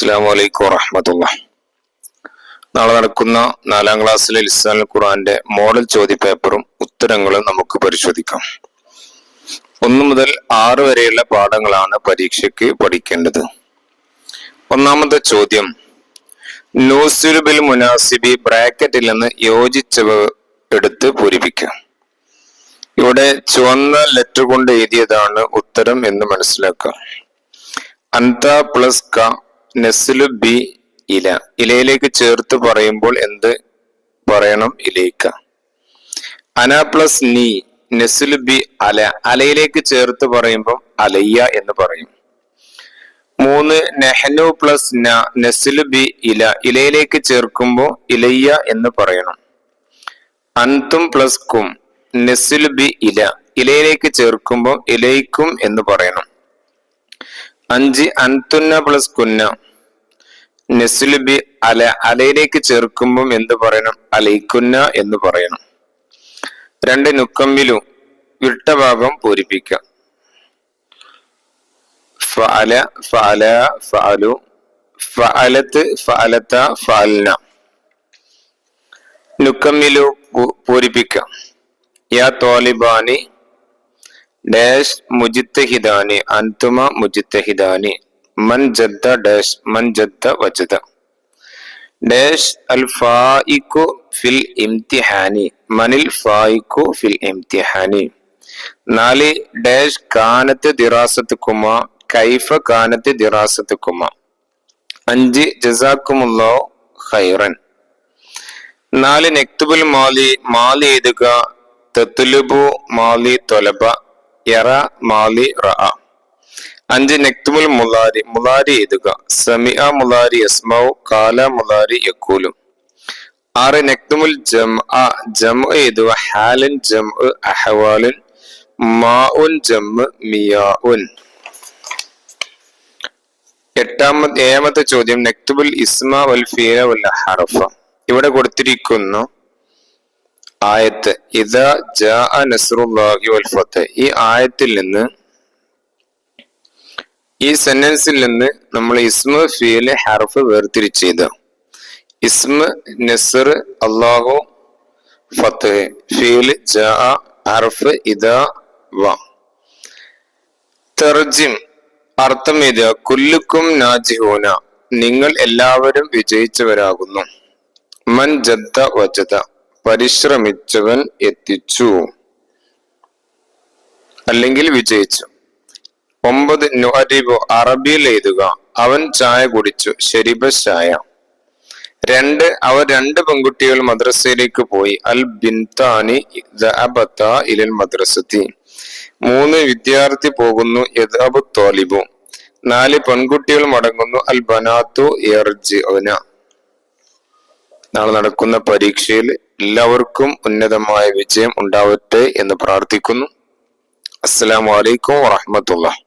അസ്സാം വലൈക്കും വറഹമത്തുള്ള നാളെ നടക്കുന്ന നാലാം ക്ലാസ്സിലെ ലിസാൻ ഖുറാന്റെ മോഡൽ ചോദ്യ പേപ്പറും ഉത്തരങ്ങളും നമുക്ക് പരിശോധിക്കാം. ഒന്നു മുതൽ ആറ് വരെയുള്ള പാഠങ്ങളാണ് പരീക്ഷയ്ക്ക് പഠിക്കേണ്ടത്. ഒന്നാമത്തെ ചോദ്യം നൂസുലുബിൽ മുനാസിബി ബ്രാക്കറ്റിൽ നിന്ന് യോജിച്ചവ എടുത്ത് പൂരിപ്പിക്കാം. ഇവിടെ ചുവന്ന ലെറ്റർ കൊണ്ട് എഴുതിയതാണ് ഉത്തരം എന്ന് മനസ്സിലാക്കാം അന്ത പ്ലസ് ക നെസ്ലു ബി ഇല. ഇലയിലേക്ക് ചേർത്ത് പറയുമ്പോൾ എന്ത് പറയണം? ഇലയിക്ക. അന പ്ലസ് നീ നെസ്ലു ബി അല. അലയിലേക്ക് ചേർത്ത് പറയുമ്പോൾ അലയ്യ എന്ന് പറയും. മൂന്ന് നെഹനു പ്ലസ് ന നെസ്ലു ബി ഇല. ഇലയിലേക്ക് ചേർക്കുമ്പോൾ ഇലയ്യ എന്ന് പറയണം. അന്തും പ്ലസ് കും നെസ്ലു ബി ഇല. ഇലയിലേക്ക് ചേർക്കുമ്പോൾ ഇലയിക്കും എന്ന് പറയണം. അഞ്ച് അൻതുന്ന പ്ലസ് കുന്ന. നെസ്ലുബി അല അലയിലേക്ക് ചേർക്കുമ്പം എന്ത് പറയണം? അലയിക്കുന്ന എന്ന് പറയണം. രണ്ട് നുക്കമ്പിലു വിട്ട ഭാഗം പൂരിപ്പിക്കാം. ഫഅല ഫഅല ഫാലു ഫഅലത്ത് ഫഅലത്ത ഫഅൽന. നുക്കമ്മിലു പൂരിപ്പിക്കാം. യാ തോലിബാനി ഡാഷ് മുജിത്തഹിദാനി അന്തുമ മുജിത്തഹിദാനി മൻ ജദ്ദ ഡാഷ് മൻ ജദ്ദ വജദ. ഡാഷ് അൽ ഫായിക്കു ഫിൽ ഇംതിഹാനി മനിൽ ഫായിക്കു ഫിൽ ഇംതിഹാനി. നാല് ഡാഷ് കാനത്ത് ദിറാസത്ത് കുമ കൈഫ കാനത്ത് ദിറാസത്ത് കുമ. അഞ്ച് ജസാക്കുമുല്ലോ ഖൈറൻ. നാല് നെക്തുബുൽ മാലി മാലി എഴുതുക തത്തുലുബു മാലി തൊലബ. യറ മാലി റ അഞ്ച് നെക്തുമുൽ മുലാരി മുലാരി എഴുതുക. സമിഅ മുലാരി അസ്മാവ് കാല മുലാരി യക്കൂലും. ആറ് നെക്തുമുൽ ജം അ ജം എഴുതുക. ഹാലൻ ജം അഹവാലുൻ. മാഉൻ ജം മിയാഉൻ. എട്ടാമത്തെ ഏഴാമത്തെ ചോദ്യം. നെക്തുബുൽ ഇസ്മ വൽ ഫീല വൽ ഹറഫ. ഇവിടെ കൊടുത്തിരിക്കുന്നു ആയത്ത് ഇതാ ജാ വൽ ഈ ആയത്തിൽ നിന്ന് ഈ സെന്റൻസിൽ നിന്ന് നമ്മൾ ഇസ്മ ഫീൽ ഹർഫ് വേർതിരിച്ച് ചെയ്ത ഇസ്മ നസർ അള്ളാഹു ഫത്ത് ഫീൽ ജാ ഹർഫ് ഇതാ വ. തെർജിം അർത്ഥം ഇത് കുല്ലുക്കും നാജിഹൂന നിങ്ങൾ എല്ലാവരും വിജയിച്ചവരാകുന്നു. മൻ ജദ്ദ വജദ. പരിശ്രമിച്ചവൻ എത്തിച്ചു. അല്ലെങ്കിൽ വിജയിച്ചു. ഒമ്പത് നുഅരിബു അറബിയിൽ എഴുതുക അവൻ ചായ കുടിച്ചു ഷെരിബ ചായ. രണ്ട് അവർ രണ്ട് പെൺകുട്ടികൾ മദ്രസയിലേക്ക് പോയി. അൽ ബിൻതാനി ഇലൽ മദ്രസത്തി. മൂന്ന് വിദ്യാർത്ഥി പോകുന്നു യദാബു തോലിബു നാല് പെൺകുട്ടികൾ മടങ്ങുന്നു അൽ ബനാത്തു എർജി നാളെ നടക്കുന്ന പരീക്ഷയിൽ എല്ലാവർക്കും ഉന്നതമായ വിജയം ഉണ്ടാവട്ടെ എന്ന് പ്രാർത്ഥിക്കുന്നു. അസ്സലാമലൈക്കും വാഹമത്തുള്ള